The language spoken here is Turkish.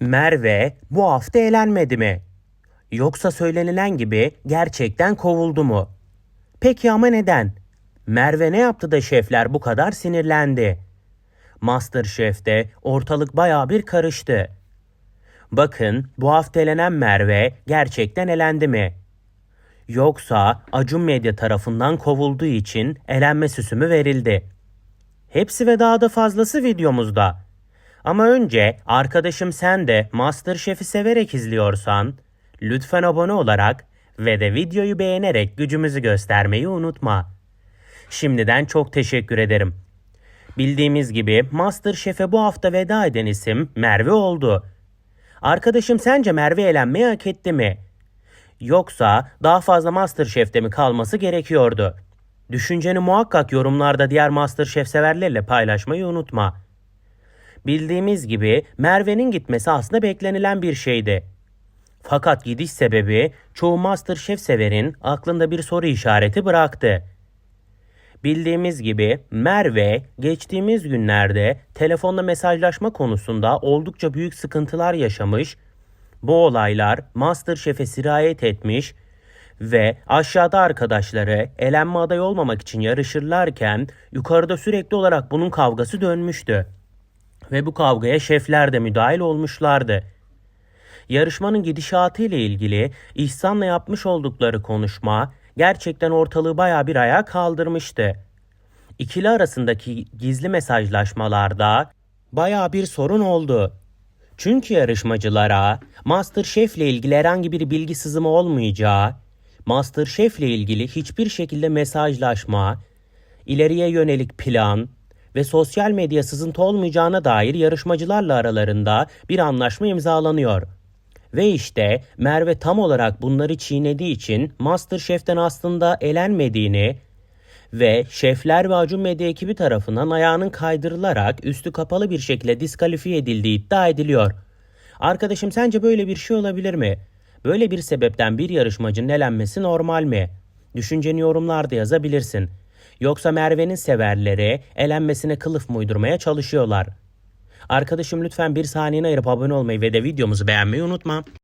Merve bu hafta eğlenmedi mi? Yoksa söylenilen gibi gerçekten kovuldu mu? Peki ama neden? Merve ne yaptı da şefler bu kadar sinirlendi? Masterchef'te ortalık baya bir karıştı. Bakın bu hafta elenen Merve gerçekten elendi mi? Yoksa Acun Medya tarafından kovulduğu için elenme süsü mü verildi? Hepsi ve daha da fazlası videomuzda. Ama önce arkadaşım sen de Masterchef'i severek izliyorsan lütfen abone olarak ve de videoyu beğenerek gücümüzü göstermeyi unutma. Şimdiden çok teşekkür ederim. Bildiğimiz gibi Masterchef'e bu hafta veda eden isim Merve oldu. Arkadaşım sence Merve elenmeyi hak etti mi? Yoksa daha fazla Masterchef'te mi kalması gerekiyordu? Düşünceni muhakkak yorumlarda diğer Masterchef severlerle paylaşmayı unutma. Bildiğimiz gibi Merve'nin gitmesi aslında beklenilen bir şeydi. Fakat gidiş sebebi çoğu Masterchef severin aklında bir soru işareti bıraktı. Bildiğimiz gibi Merve geçtiğimiz günlerde telefonla mesajlaşma konusunda oldukça büyük sıkıntılar yaşamış. Bu olaylar Masterchef'e sirayet etmiş ve aşağıda arkadaşları elenme adayı olmamak için yarışırlarken yukarıda sürekli olarak bunun kavgası dönmüştü. Ve bu kavgaya şefler de müdahil olmuşlardı. Yarışmanın gidişatı ile ilgili İhsan'la yapmış oldukları konuşma gerçekten ortalığı baya bir ayağa kaldırmıştı. İkili arasındaki gizli mesajlaşmalarda baya bir sorun oldu. Çünkü yarışmacılara MasterChef ile ilgili herhangi bir bilgi sızımı olmayacağı, MasterChef ile ilgili hiçbir şekilde mesajlaşma, ileriye yönelik plan ve sosyal medya sızıntı olmayacağına dair yarışmacılarla aralarında bir anlaşma imzalanıyor. Ve işte Merve tam olarak bunları çiğnediği için Masterchef'ten aslında elenmediğini ve şefler ve Acun Medya ekibi tarafından ayağının kaydırılarak üstü kapalı bir şekilde diskalifiye edildiği iddia ediliyor. Arkadaşım sence böyle bir şey olabilir mi? Böyle bir sebepten bir yarışmacının elenmesi normal mi? Düşünceni yorumlarda yazabilirsin. Yoksa Merve'nin severleri elenmesine kılıf mı uydurmaya çalışıyorlar? Arkadaşım lütfen bir saniyeni ayırıp abone olmayı ve de videomuzu beğenmeyi unutma.